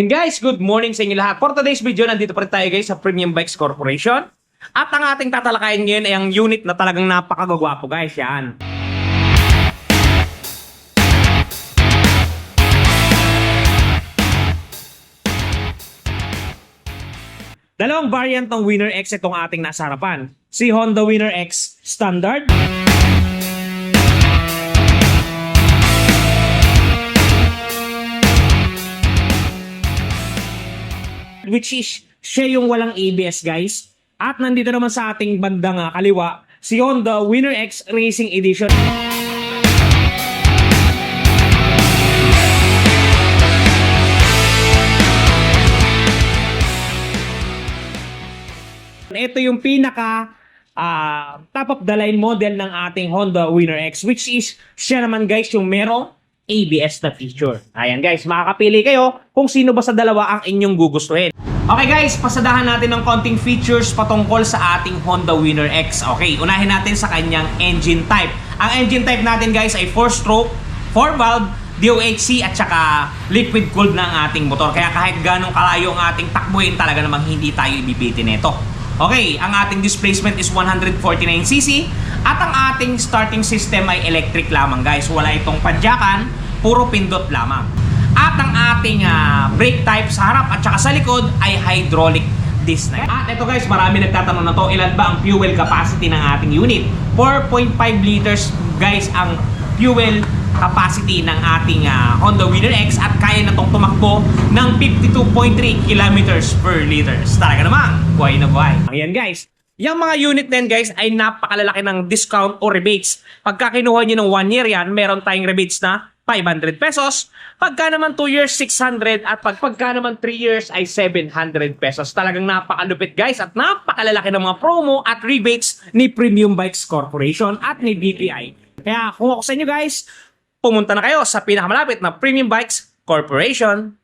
And guys, good morning sa inyo lahat. For today's video, nandito pa rin tayo guys sa Premium Bikes Corporation. At ang ating tatalakayin ngayon ay ang unit na talagang napakagagwapo guys. Yan. Dalawang variant ng Winner X itong ating nasa harapan. Si Honda Winner X Standard which is siya yung walang ABS guys. At nandito naman sa ating bandang ah, kaliwa, si Honda Winner X Racing Edition. Ito yung pinaka ah, top of the line model ng ating Honda Winner X which is siya naman guys yung merong ABS na feature. Ayan guys, makakapili kayo kung sino ba sa dalawa ang inyong gugustuhin. Okay guys, pasadahan natin ng konting features patungkol sa ating Honda Winner X. Okay, unahin natin sa kanyang engine type. Ang engine type natin guys ay 4-stroke, 4-valve, DOHC at saka liquid cooled na ang ating motor. Kaya kahit ganong kalayo ang ating takbuhin, talaga namang hindi tayo ibibitin nito. Okay, ang ating displacement is 149cc at ang ating starting system ay electric lamang guys. Wala itong padyakan, puro pindot lamang. At ang ating ah, brake type sa harap at saka sa likod ay hydraulic disc na. At ito guys, marami nagtatanong na to, ilan ba ang fuel capacity ng ating unit? 4.5 liters guys ang fuel capacity ng ating ah, Honda Winner X at kaya na tong tumakbo ng 52.3 kilometers per liters. Talaga namang, buhay na buhay. Ayan guys, yung mga unit din guys ay napakalalaki ng discount o rebates. Pagka kinuha nyo ng 1 year yan, meron tayong rebates na 500 pesos. Pagka naman 2 years, 600. At pag pagka naman 3 years ay 700 pesos. Talagang napakalupit guys at napakalalaki ng mga promo at rebates ni Premium Bikes Corporation at ni BPI. Kaya kung ako sa inyo guys, pumunta na kayo sa pinakamalapit na Premium Bikes Corporation.